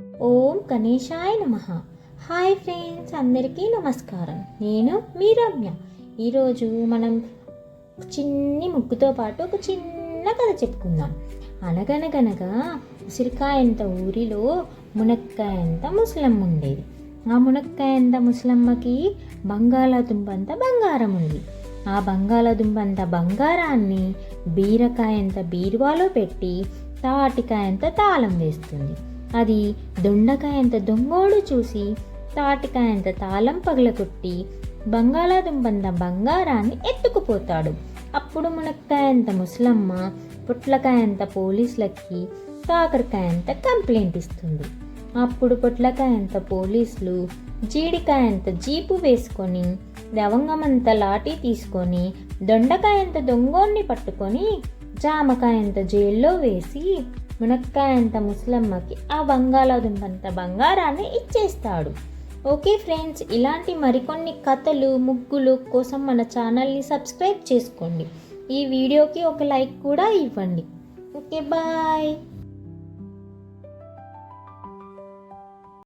ఓం గణేశాయ నమ. Hi friends అందరికీ నమస్కారం. నేను మీ రమ్య. ఈరోజు మనం చిన్ని ముగ్గుతో పాటు ఒక చిన్న కథ చెప్పుకుందాం. అనగనగనగా ఉసిరికాయంత ఊరిలో మునక్కాయంత ముసలమ్మ ఉండేది. ఆ మునక్కాయంత ముసలమ్మకి బంగాళాదుంపంత బంగారం ఉంది. ఆ బంగాళాదుంపంత బంగారాన్ని బీరకాయంత బీరువాలో పెట్టి తాటికాయంత తాళం వేస్తుంది. అది దొండకాయంత దొంగోడు చూసి తాటికాయంత తాళం పగలగొట్టి బంగాళాదుంపంత బంగారాన్ని ఎత్తుకుపోతాడు. అప్పుడు మునక్కాయంత ముసలమ్మ పొట్లకాయంత పోలీసులకి కాకరకాయంత కంప్లైంట్ ఇస్తుంది. అప్పుడు పొట్లకాయంత పోలీసులు జీడికాయంత జీపు వేసుకొని లవంగమంత లాఠీ తీసుకొని దొండకాయంత దొంగోన్ని పట్టుకొని జామకాయంత జైల్లో వేసి మునక్కాయంత ముసలమ్మకి ఆ బంగాళాదుంపంత బంగారాన్ని ఇచ్చేస్తాడు. ఓకే ఫ్రెండ్స్ ఇలాంటి మరికొన్ని కథలు ముగ్గులు కోసం మన ఛానల్ని సబ్స్క్రైబ్ చేసుకోండి. ఈ వీడియోకి ఒక లైక్ కూడా ఇవ్వండి. Okay bye.